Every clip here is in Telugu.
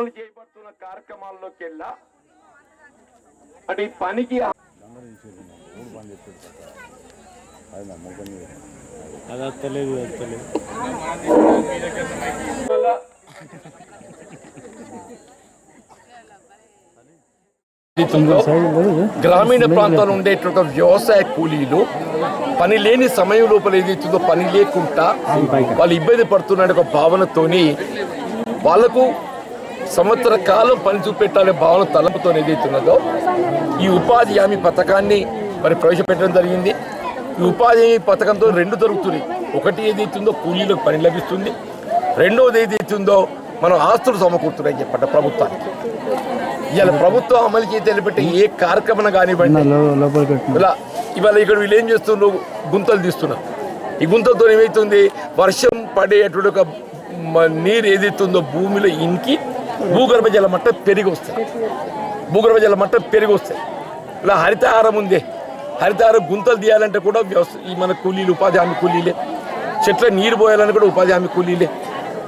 అమలు చేయబడుతున్న కార్యక్రమాల్లోకి వెళ్ళా అంటే ఈ పనికి గ్రామీణ ప్రాంతాల్లో ఉండేటువంటి వ్యవసాయ కూలీలు పని లేని సమయం లోపల ఏదైతుందో పని లేకుండా వాళ్ళు ఇబ్బంది పడుతున్న ఒక భావనతోని వాళ్ళకు సంవత్సర కాలం పని చూపెట్టాలనే భావన తలంపుతో ఏదైతున్నదో ఈ ఉపాధి హామీ పథకాన్ని మరి ప్రవేశపెట్టడం జరిగింది. ఈ ఉపాధి హామీ పథకంతో రెండు దొరుకుతున్నాయి ఒకటి ఏదైతుందో కూలీలకు పని లభిస్తుంది. రెండవది ఏదైతుందో మనం ఆస్తులు సమకూరుతున్నాయి చెప్పండి ప్రభుత్వానికి. ఇవాళ ప్రభుత్వం అమలుకి తెలిపెట్టే ఏ కార్యక్రమం కానివ్వండి ఇలా ఇవాళ ఇక్కడ వీళ్ళు ఏం చేస్తున్నారు గుంతలు తీస్తున్నారు. ఈ గుంతలతో ఏమవుతుంది వర్షం పడేటువంటి ఒక నీరు ఏదైతుందో భూమిలో ఇంకి భూగర్భ జల మట్టం పెరిగి వస్తాయి భూగర్భ జల మట్టం పెరిగి వస్తాయి ఇలా హరితహారం ఉంది. హరితహారం గుంతలు తీయాలంటే కూడా వ్యవస్థ ఈ మన కూలీలు ఉపాధి హామీ కూలీలే. చెట్ల నీరు పోయాలని కూడా ఉపాధి హామీ కూలీలే.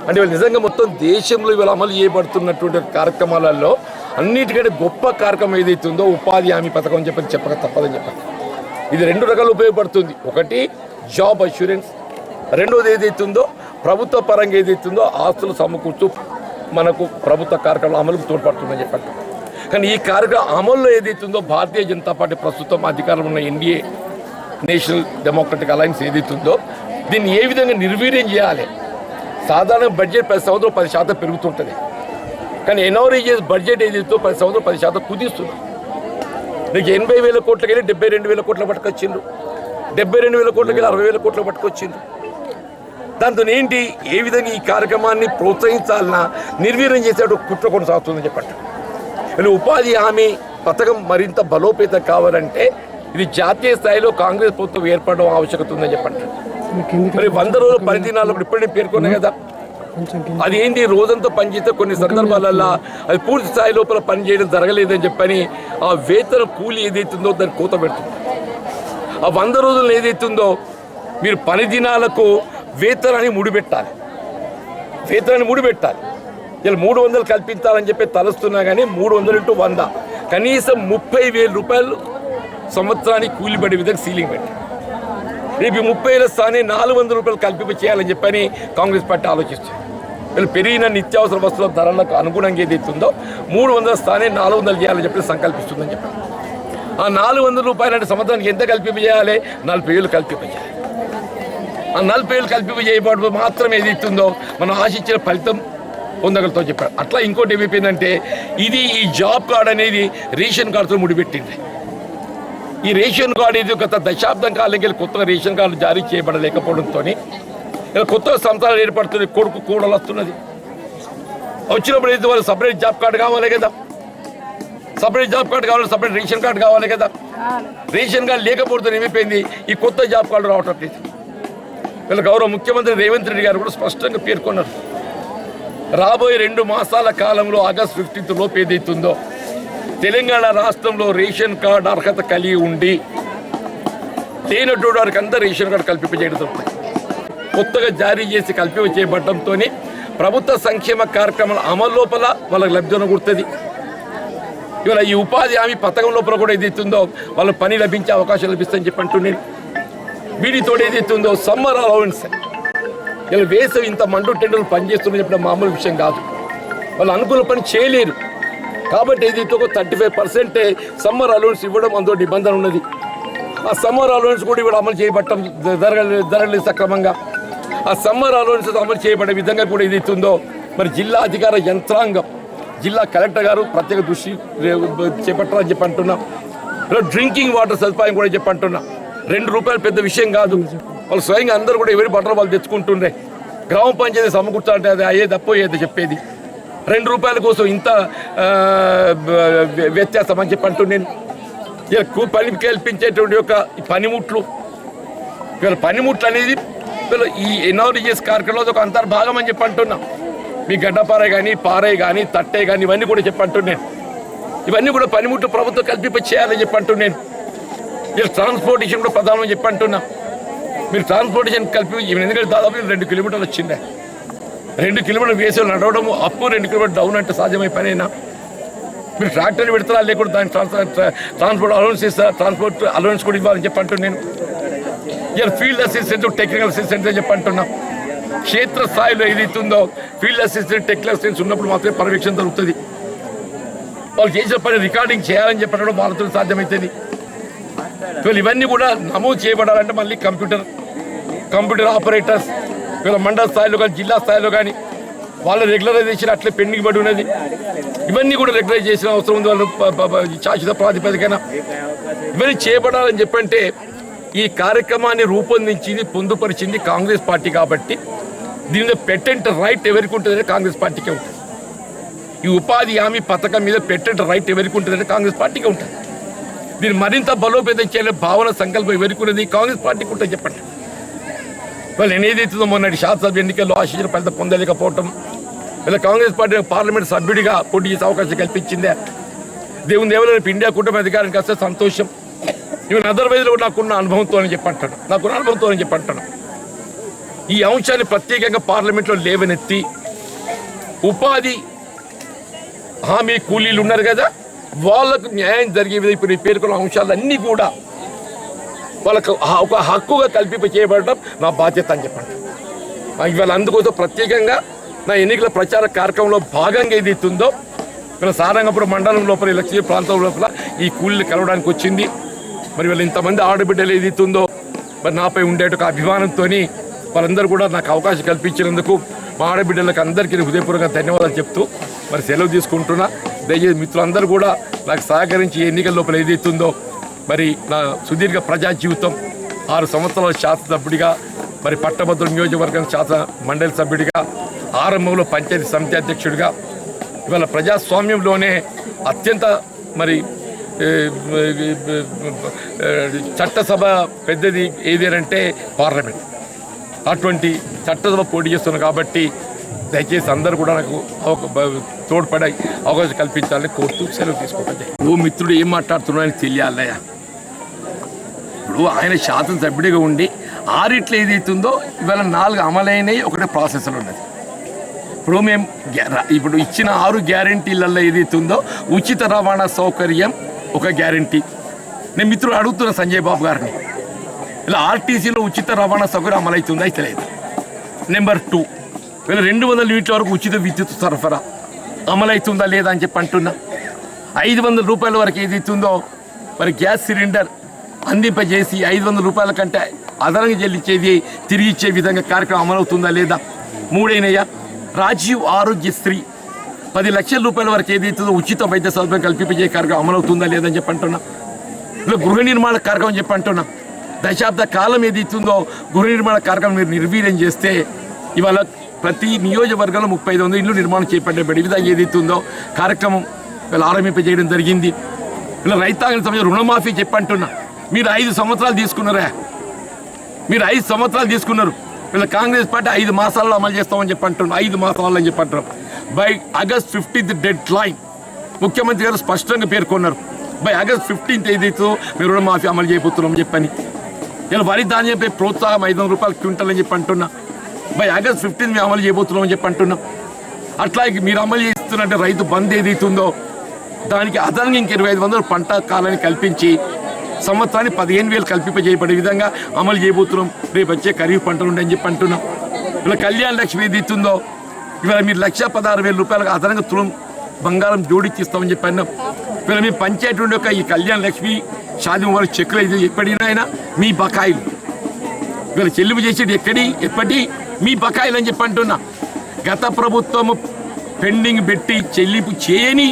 అంటే వాళ్ళు నిజంగా మొత్తం దేశంలో ఇవాళ అమలు చేయబడుతున్నటువంటి కార్యక్రమాలలో అన్నిటికంటే గొప్ప కార్యక్రమం ఏదైతే ఉందో ఉపాధి హామీ పథకం అని చెప్పని చెప్పక తప్పదని చెప్పాలి. ఇది రెండు రకాలు ఉపయోగపడుతుంది. ఒకటి జాబ్ అష్యూరెన్స్. రెండోది ఏదైతే ఉందో ప్రభుత్వ పరంగా ఏదైతే ఉందో ఆస్తులు సమకూర్చు మనకు ప్రభుత్వ కార్యక్రమం అమలుకు తోడ్పడుతుందని చెప్పారు కానీ ఈ కార్యక్రమం అమల్లో ఏదైతుందో భారతీయ జనతా పార్టీ ప్రస్తుతం అధికారంలో ఉన్న ఎన్డీఏ నేషనల్ డెమోక్రటిక్ అలయన్స్ ఏదైతుందో దీన్ని ఏ విధంగా నిర్వీర్యం చేయాలి? సాధారణ బడ్జెట్ ప్రతి సంవత్సరం పది శాతం పెరుగుతుంటుంది. కానీ ఎన్ఆర్ఈజెస్ బడ్జెట్ ఏదైతే పది సంవత్సరం పది శాతం కుదిస్తుంది. నీకు ఎనభై వేల కోట్లకి వెళ్ళి డెబ్బై రెండు వేల కోట్ల పట్టుకొచ్చిండ్రు. డెబ్బై రెండు వేల కోట్లకి వెళ్ళి అరవై వేల కోట్లు పట్టుకొచ్చిండ్రు. దాంతో ఏంటి? ఏ విధంగా ఈ కార్యక్రమాన్ని ప్రోత్సహించాలన్నా నిర్వీర్యం చేసే ఒక కుట్ర కొనసాగుతుందని చెప్పండి. ఉపాధి హామీ పథకం మరింత బలోపేతం కావాలంటే ఇది జాతీయ స్థాయిలో కాంగ్రెస్ ప్రభుత్వం ఏర్పడడం ఆవశ్యకత ఉందని చెప్పండి. మరి వంద రోజుల పరిధినాలు ఇప్పుడు నేను పేర్కొన్నా కదా. అది ఏంటి రోజంతా పనిచేస్తే కొన్ని సందర్భాలలో అది పూర్తి స్థాయి లోపల పని చేయడం జరగలేదని చెప్పని ఆ వేతన కూలి ఏదైతుందో దాన్ని కోత పెడుతుంది. ఆ వంద రోజులు ఏదైతుందో మీరు పని దినాలకు వేతనాన్ని ముడిపెట్టాలి. వేతనాన్ని ముడిపెట్టాలి. ఇలా మూడు వందలు కల్పించాలని చెప్పి తలుస్తున్నా కానీ మూడు వందలు ఇంటూ వంద. కనీసం ముప్పై వేల రూపాయలు సంవత్సరానికి కూలిపడే విధంగా సీలింగ్ పెట్టి. రేపు ముప్పై వేల స్థానే నాలుగు వందల రూపాయలు కల్పింప చేయాలని చెప్పని కాంగ్రెస్ పార్టీ ఆలోచిస్తుంది. వీళ్ళు పెరిగిన నిత్యావసర వస్తువుల ధరలకు అనుగుణంగా ఏదైతుందో మూడు వందల స్థానే నాలుగు వందలు చేయాలని చెప్పి సంకల్పిస్తుందని చెప్పి ఆ నాలుగు వందల రూపాయలు అంటే సంవత్సరానికి ఎంత కల్పింప చేయాలి? నలభై వేలు కల్పింప చేయాలి. నలభై వేలు కల్పింప చేయబడు మాత్రం ఏదైతుందో మనం ఆశించిన ఫలితం పొందగలుగుతాం చెప్పారు అట్లా ఇంకోటి ఏమైపోయిందంటే ఇది ఈ జాబ్ కార్డ్ అనేది రేషన్ కార్డుతో ముడిపెట్టింది. ఈ రేషన్ కార్డు ఇది గత దశాబ్దం వెళ్ళి కొత్తగా రేషన్ కార్డు జారీ చేయబడలేకపోవడంతో ఇలా కొత్త సంస్థలు ఏర్పడుతుంది కొడుకు కూడలు వస్తున్నది. వచ్చినప్పుడు అయితే వాళ్ళు సపరేట్ జాబ్ కార్డు కావాలి కదా. సపరేట్ జాబ్ కార్డు కావాలి సపరేట్ రేషన్ కార్డు కావాలి కదా. రేషన్ కార్డు లేకపోతే ఏమైపోయింది? ఈ కొత్త జాబ్ కార్డు రావటం లేదు. వీళ్ళ గౌరవ ముఖ్యమంత్రి రేవంత్ రెడ్డి గారు కూడా స్పష్టంగా పేర్కొన్నారు. రాబోయే రెండు మాసాల కాలంలో ఆగస్ట్ ఫిఫ్టీన్త్ లోపు ఏదైతుందో తెలంగాణ రాష్ట్రంలో రేషన్ కార్డు అర్హత కలిగి ఉండి లేనటువంటి వారికి అంతా రేషన్ కార్డు కల్పింపజేయడం జరుగుతుంది కొత్తగా జారీ చేసి కల్పింప చేయబడటంతో ప్రభుత్వ సంక్షేమ కార్యక్రమాల అమలు లోపల వాళ్ళకి లబ్ధి గుర్తుంది ఇవాళ ఈ ఉపాధి హామీ పథకం లోపల కూడా ఏదైతుందో వాళ్ళకి పని లభించే అవకాశం లభిస్తుందని చెప్పి అంటున్నాను ఏదైతే ఉందో సమ్మర్ అలవెన్స్ ఇలా వేసవి ఇంత మండు టెండర్లు పనిచేస్తున్న చెప్పడం మామూలు విషయం కాదు. వాళ్ళు అనుకున్న పని చేయలేరు. కాబట్టి ఏదైతే ఒక థర్టీ ఫైవ్ పర్సెంటే సమ్మర్ అలవెన్స్ ఇవ్వడం అందులో నిబంధన ఉన్నది. ఆ సమ్మర్ అలవెన్స్ కూడా ఇప్పుడు అమలు చేయబట్టం జరగలేదు జరగలేదు సక్రమంగా. ఆ సమ్మర్ అలవెన్స్ అమలు చేయబడే విధంగా కూడా ఏదైతుందో మరి జిల్లా అధికార యంత్రాంగం జిల్లా కలెక్టర్ గారు ప్రత్యేక దృష్టి చేపట్టాలని చెప్పి అంటున్నాం. డ్రింకింగ్ వాటర్ సదుపాయం కూడా చెప్పి అంటున్నా. రెండు రూపాయలు పెద్ద విషయం కాదు. వాళ్ళు స్వయంగా అందరూ కూడా ఎవరి బట్టలు వాళ్ళు తెచ్చుకుంటుండే గ్రామ పంచాయతీ సమకూర్చాలంటే అది అయ్యే తప్ప చెప్పేది. రెండు రూపాయల కోసం ఇంత వ్యత్యాసం అని చెప్పి అంటున్నాను ఇలా పని కల్పించేటువంటి యొక్క పనిముట్లు. ఇవాళ పనిముట్లు అనేది ఈ ఎన్ఆర్ఈఎస్ కార్యక్రమంలో ఒక అంతర్భాగం అని చెప్పి అంటున్నాం. మీ గడ్డపారే కానీ పారే కానీ తట్టే కానీ ఇవన్నీ కూడా చెప్పి అంటున్నాను ఇవన్నీ కూడా పనిముట్లు ప్రభుత్వం కల్పింప చేయాలని చెప్పి అంటున్నాను మీరు ట్రాన్స్పోర్టేషన్ కూడా ప్రధానం చెప్పి అంటున్నా. మీరు ట్రాన్స్పోర్టేషన్ కలిపి ఎందుకంటే దాదాపు రెండు కిలోమీటర్లు వచ్చిందే. రెండు కిలోమీటర్లు వేసి నడవడం అప్పు రెండు కిలోమీటర్ డౌన్ అంటే సాధ్యమై పనైనా మీరు ట్రాక్టర్లు పెడతారా లేకుండా దాని ట్రాన్స్ ట్రాన్స్పోర్ట్ అలవెన్స్ ఇస్తారా ట్రాన్స్పోర్ట్ అలవెన్స్ కూడా ఇవ్వాలని చెప్పి అంటున్నాను నేను. ఇలా ఫీల్డ్ అసిస్టెంట్ టెక్నికల్ అసిస్టెంట్ అని చెప్పి అంటున్నా. క్షేత్ర స్థాయిలో ఏదైతుందో ఫీల్డ్ అసిస్టెంట్ టెక్నికల్ అసిస్టెంట్స్ ఉన్నప్పుడు మాత్రమే పర్యవేక్షణ దొరుకుతుంది వాళ్ళు చేసిన పని రికార్డింగ్ చేయాలని చెప్పడం వాళ్ళతో సాధ్యమవుతుంది. వీళ్ళు ఇవన్నీ కూడా నమోదు చేయబడాలంటే మళ్ళీ కంప్యూటర్ కంప్యూటర్ ఆపరేటర్స్ వీళ్ళ మండల స్థాయిలో కానీ జిల్లా స్థాయిలో కానీ వాళ్ళ రెగ్యులరైజేషన్ అట్లే పెండింగ్ పడి ఉన్నది. ఇవన్నీ కూడా రెగ్యులైజ్ చేసిన అవసరం ఉంది. వాళ్ళు శాశ్వత ప్రాతిపదికన. ఇవన్నీ చేయబడాలని చెప్పంటే ఈ కార్యక్రమాన్ని రూపొందించింది పొందుపరిచింది కాంగ్రెస్ పార్టీ కాబట్టి దీని మీద పెటెంట్ రైట్ ఎవరికి ఉంటుందంటే కాంగ్రెస్ పార్టీకే ఉంటుంది. ఈ ఉపాధి హామీ పథకం మీద పెటెంట్ రైట్ ఎవరికి ఉంటుందంటే కాంగ్రెస్ పార్టీకే ఉంటుంది. దీన్ని మరింత బలోపేతం చేయాలని భావన సంకల్పం ఎవరికి కాంగ్రెస్ పార్టీ కూడా చెప్పండి. వాళ్ళు నేను ఏదైతుందో మొన్నటి శాసనసభ ఎన్నికల్లో ఆశించిన ఫలితం పొందలేకపోవటం లేదా కాంగ్రెస్ పార్టీ పార్లమెంట్ సభ్యుడిగా పోటీ చేసే అవకాశం కల్పించిందే. దేవుని దేవుడు రేపు ఇండియా కూటమి అధికారానికి వస్తే సంతోషం. ఈవెన్ అదర్వైజ్లో కూడా నాకున్న అనుభవంతో అని చెప్పంటాను నాకున్న అనుభవంతో అని చెప్పంటాను ఈ అంశాన్ని ప్రత్యేకంగా పార్లమెంట్లో లేవనెత్తి ఉపాధి హామీ కూలీలు ఉన్నారు కదా? వాళ్ళకు న్యాయం జరిగే విధంగా ఇప్పుడు పేర్కొన్న అంశాలన్నీ కూడా వాళ్ళకు ఒక హక్కుగా కల్పింప చేయబడటం నా బాధ్యత అని చెప్పండి. ఇవాళ అందుకోసం ప్రత్యేకంగా నా ఎన్నికల ప్రచార కార్యక్రమంలో భాగంగా ఏది ఇస్తుందో ఇక్కడ సారంగపురం మండలం లోపల లక్ష్మీ ప్రాంతం లోపల ఈ కూలీలు కలవడానికి వచ్చింది. మరి వీళ్ళు ఇంతమంది ఆడబిడ్డలు ఏది ఇస్తుందో మరి నాపై ఉండేట ఒక అభిమానంతో వాళ్ళందరూ కూడా నాకు అవకాశం కల్పించినందుకు మా ఆడబిడ్డలకు అందరికీ నేను హృదయపూర్వకంగా ధన్యవాదాలు చెప్తూ మరి సెలవు తీసుకుంటున్నా. దయచేసి మిత్రులందరూ కూడా నాకు సహకరించి ఎన్నికల లోపల ఏదైతుందో మరి నా సుదీర్ఘ ప్రజా జీవితం ఆరు సంవత్సరాల శాసనసభ్యుడిగా మరి పట్టభద్రుల నియోజకవర్గం శాసన మండలి సభ్యుడిగా ఆరంభంలో పంచాయతీ సమితి అధ్యక్షుడిగా ఇవాళ ప్రజాస్వామ్యంలోనే అత్యంత మరి చట్టసభ పెద్దది ఏది అంటే పార్లమెంట్. అటువంటి చట్టసభ పోటీ చేస్తున్నాను కాబట్టి దయచేసి అందరూ కూడా నాకు తోడ్పడే అవకాశం కల్పించాలని కోరుతూ సెలవు తీసుకోవాలి ఓ మిత్రుడు ఏం మాట్లాడుతున్నాడో అని తెలియాలయ్యా. ఇప్పుడు ఆయన శాసనసభ్యుడిగా ఉండి ఆరిట్లు ఏదైతుందో ఇవాళ నాలుగు అమలైనవి ఒకటే ప్రాసెస్లో ఉన్నది. ఇప్పుడు మేము ఇప్పుడు ఇచ్చిన ఆరు గ్యారంటీలలో ఏదైతుందో ఉచిత రవాణా సౌకర్యం ఒక గ్యారంటీ. నేను మిత్రుడు అడుగుతున్నా సంజయ్ బాబు గారిని. ఇలా ఆర్టీసీలో ఉచిత రవాణా సౌకర్యం అమలవుతుందా అయితే లేదు. Number two. రెండు వందల యూనిట్ల వరకు ఉచిత విద్యుత్ సరఫరా అమలవుతుందా లేదా అని చెప్పి అంటున్నా. ఐదు వందల రూపాయల వరకు ఏది ఇస్తుందో మరి గ్యాస్ సిలిండర్ అందింపజేసి ఐదు వందల రూపాయల కంటే అదనంగా చెల్లించేది తిరిగి ఇచ్చే విధంగా కార్యక్రమం అమలవుతుందా లేదా? మూడైనయ్యా రాజీవ్ ఆరోగ్యశ్రీ పది లక్షల రూపాయల వరకు ఏదైతుందో ఉచిత వైద్య సౌలభ్యం కల్పించే కార్యక్రమం అమలవుతుందా లేదని చెప్పి అంటున్నా. ఇలా గృహ నిర్మాణ కార్యక్రమం చెప్పి అంటున్నా. దశాబ్ద కాలం ఏది ఇస్తుందో గృహ నిర్మాణ కార్యక్రమం మీరు నిర్వీర్యం చేస్తే ఇవాళ ప్రతి నియోజకవర్గంలో ముప్పై ఐదు వందల ఇల్లు నిర్మాణం చేపట్టబడి విధంగా ఏదైతే ఉందో కార్యక్రమం వీళ్ళు ఆరంభింపజేయడం జరిగింది. ఇలా రైతాంగం సమయం రుణమాఫీ చెప్పి అంటున్నా మీరు ఐదు సంవత్సరాలు తీసుకున్నారా. మీరు ఐదు సంవత్సరాలు తీసుకున్నారు. వీళ్ళ కాంగ్రెస్ పార్టీ ఐదు మాసాల్లో అమలు చేస్తామని చెప్పి అంటున్నారు ఐదు మాసాల్లో అని చెప్పి by August fifteenth deadline ముఖ్యమంత్రి గారు స్పష్టంగా పేర్కొన్నారు. బై ఆగస్ట్ ఫిఫ్టీన్త్ ఏదైతే మీరు రుణమాఫీ అమలు చేయబోతున్నాం చెప్పని. ఇలా వరి ధాన్యంపై ప్రోత్సాహం ఐదు వందల రూపాయలు క్వింటల్ అని చెప్పి అంటున్నా బై ఆగస్ట్ ఫిఫ్టీన్ మేము అమలు చేయబోతున్నాం అని చెప్పి అంటున్నాం. అట్లాగే మీరు అమలు చేస్తున్నట్టు రైతు బంద్ ఏదైతుందో దానికి అదనంగా ఇంక ఇరవై ఐదు వందలు పంట కాలాన్ని కల్పించి సంవత్సరానికి పదిహేను వేలు కల్పింపజేయబడే విధంగా అమలు చేయబోతున్నాం. రేపు వచ్చే ఖరీఫ్ పంటలు ఉండని చెప్పి అంటున్నాం. ఇలా కళ్యాణ లక్ష్మి ఏది ఇస్తుందో ఇవాళ మీరు లక్ష పదహారు వేల రూపాయలకు అదనంగా తులం బంగారం జోడిచ్చిస్తామని చెప్పి అన్నాం. ఇవాళ మీ పంచాయతీ ఉండే ఒక ఈ కళ్యాణ లక్ష్మి షాది వారి చెక్కులు అయితే ఎప్పటినైనా మీ బకాయిలు. వీళ్ళ చెల్లింపు చేసేది ఎక్కడి? ఎప్పటి? మీ బకాయిలని చెప్పి అంటున్నా. గత ప్రభుత్వము పెండింగ్ పెట్టి చెల్లింపు చేయని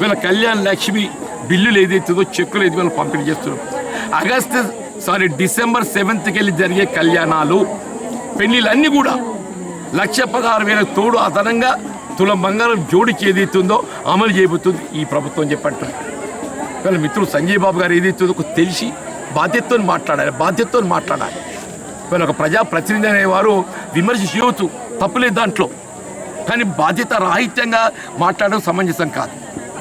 వీళ్ళ కళ్యాణ్ లక్ష్మి బిల్లులు ఏదైతుందో చెక్కులు ఏది వీళ్ళు పంపిణీ చేస్తున్నాం ఆగస్టు సారీ డిసెంబర్ సెవెంత్కి వెళ్ళి జరిగే కళ్యాణాలు పెళ్ళిళ్ళన్నీ కూడా లక్ష పదహారు వేల తోడు అదనంగా తులం బంగారం జోడికి ఏదైతుందో అమలు చేయబోతుంది ఈ ప్రభుత్వం చెప్పట్టు వీళ్ళ మిత్రుడు సంజయ్ బాబు గారు ఏదైతుందో తెలిసి. బాధ్యతతో మాట్లాడాలి బాధ్యతతో మాట్లాడాలి. మరి ఒక ప్రజా ప్రతినిధి అనేవారు విమర్శ చేయవచ్చు తప్పులేదు దాంట్లో. కానీ బాధ్యత రాహిత్యంగా మాట్లాడడం సమంజసం కాదు.